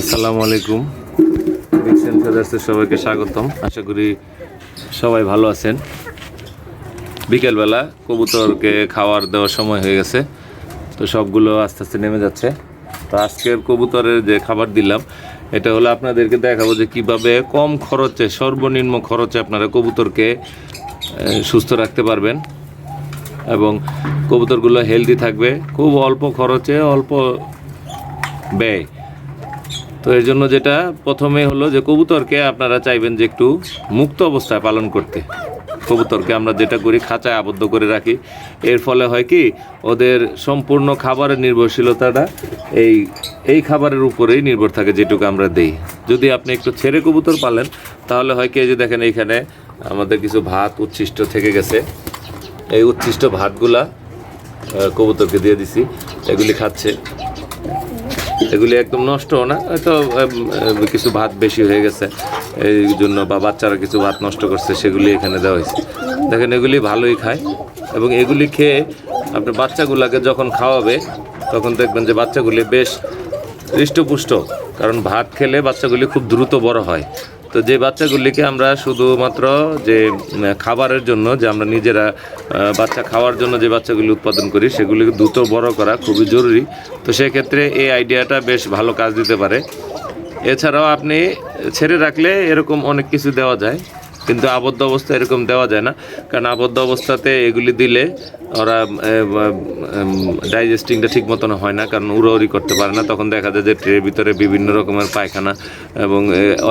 আসসালামু আলাইকুম। ডিকশন ফেদার্সের সবাইকে স্বাগতম। আশা করি সবাই ভালো আছেন। বিকেলবেলা কবুতরকে খাওয়ার দেওয়ার সময় হয়ে গেছে, তো সবগুলো আস্তে আস্তে নেমে যাচ্ছে। তো আজকের কবুতরের যে খাবার দিলাম, এটা হলো আপনাদেরকে দেখাবো যে কীভাবে কম খরচে, সর্বনিম্ন খরচে আপনারা কবুতরকে সুস্থ রাখতে পারবেন। এবং কবুতরগুলো হেলদি থাকবে। খুব অল্প খরচে অল্প ব্যয়। তো এর জন্য যেটা প্রথমে হলো যে কবুতরকে আপনারা চাইবেন যে একটু মুক্ত অবস্থায় পালন করতে। কবুতরকে আমরা যেটা করি খাঁচায় আবদ্ধ করে রাখি। এর ফলে হয় কি, ওদের সম্পূর্ণ খাবারের নির্ভরশীলতাটা এই এই খাবারের উপরেই নির্ভর থাকে যেটুকু আমরা দেই। যদি আপনি একটু ছেড়ে কবুতর পালেন, তাহলে হয় কি, এই যে দেখেন এইখানে আমাদের কিছু ভাত উচ্ছিষ্ট থেকে গেছে। এই উচ্ছিষ্ট ভাতগুলা কবুতরকে দিয়ে দিছি, এগুলি খাচ্ছে। এগুলি একদম নষ্ট না, হয়তো কিছু ভাত বেশি হয়ে গেছে। এই জন্য বা বাচ্চারা কিছু ভাত নষ্ট করছে, সেগুলি এখানে দেওয়া হয়েছে। দেখেন, এগুলি ভালোই খায় এবং এগুলি খেয়ে আপনার বাচ্চাগুলোকে যখন খাওয়াবে, তখন দেখবেন যে বাচ্চাগুলি বেশ হৃষ্টপুষ্ট। কারণ ভাত খেলে বাচ্চাগুলি খুব দ্রুত বড় হয়। তো যে বাচ্চাগুলিকে আমরা শুধুমাত্র যে খাবারের জন্য, যে আমরা নিজেরা বাচ্চা খাওয়ার জন্য যে বাচ্চাগুলি উৎপাদন করি, সেগুলিকে দ্রুত বড় করা খুবই জরুরি। তো সেক্ষেত্রে এই আইডিয়াটা বেশ ভালো কাজ দিতে পারে। এছাড়াও আপনি ছেড়ে রাখলে এরকম অনেক কিছু দেওয়া যায়। কিন্তু আবদ্ধ অবস্থায় এরকম দেওয়া যায় না। কারণ আবদ্ধ অবস্থাতে এগুলি দিলে ওরা ডাইজেস্টিংটা ঠিক মতন হয় না, কারণ উড়োউড়ি করতে পারে না। তখন দেখা যায় যে ট্রের ভিতরে বিভিন্ন রকমের পায়খানা এবং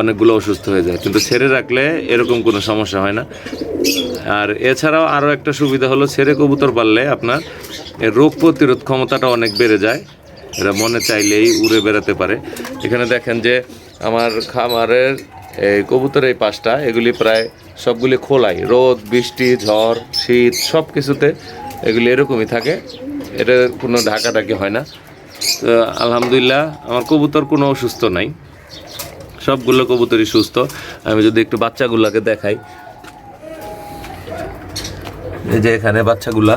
অনেকগুলো অসুস্থ হয়ে যায়। কিন্তু ছেড়ে রাখলে এরকম কোনো সমস্যা হয় না। আর এছাড়াও আরও একটা সুবিধা হলো, ছেড়ে কবুতর পারলে আপনার রোগ প্রতিরোধ ক্ষমতাটা অনেক বেড়ে যায়। এরা মনে চাইলেই উড়ে বেড়াতে পারে। এখানে দেখেন যে আমার খামারের এই কবুতর এই পাশটা, এগুলি প্রায় সবগুলি খোলাই। রোদ, বৃষ্টি, ঝড়, শীত সব কিছুতে এগুলি এরকমই থাকে। এটা কোনো ঢাকাঢাকি হয় না। তো আলহামদুলিল্লাহ, আমার কবুতর কোনো অসুস্থ নাই। সবগুলো কবুতরই সুস্থ। আমি যদি একটু বাচ্চাগুলোকে দেখাই। এই যে এখানে বাচ্চাগুলা।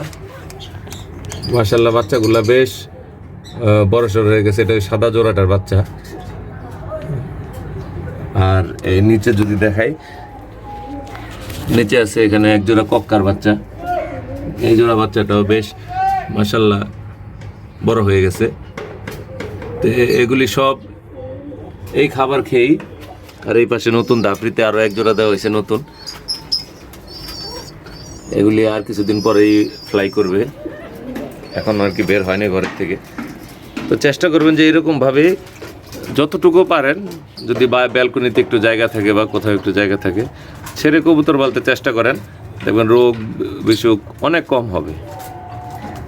মার্শাল্লাহ বাচ্চাগুলা বেশ বড়সড় হয়ে গেছে। এটা সাদা জোড়াটার বাচ্চা। আর এই নিচে যদি দেখাই, নিচে আছে এখানে এক জোড়া কক্কার বাচ্চা। এই জোড়া বাচ্চাটাও বেশ মার্শাল্লাহ বড় হয়ে গেছে। তো এগুলি সব এই খাবার খেয়েই, আর এই পাশে নতুন দাপড়িতে আরও এক জোড়া দেওয়া হয়েছে নতুন। এগুলি আর কিছুদিন পরেই ফ্লাই করবে। এখন আর কি বের হয়নি ঘরের থেকে। তো চেষ্টা করবেন যে এরকমভাবে যতটুকু পারেন যদি বা ব্যালকনিতে একটু জায়গা থাকে বা কোথাও একটু জায়গা থাকে, ছেড়ে কবুতর বলতে চেষ্টা করেন। দেখবেন রোগ বিসুখ অনেক কম হবে।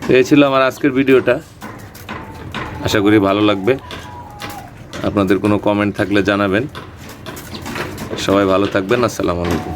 তো এই ছিল আমার আজকের ভিডিওটা। আশা করি ভালো লাগবে। আপনাদের কোনো কমেন্ট থাকলে জানাবেন। সবাই ভালো থাকবেন। আসসালামু আলাইকুম।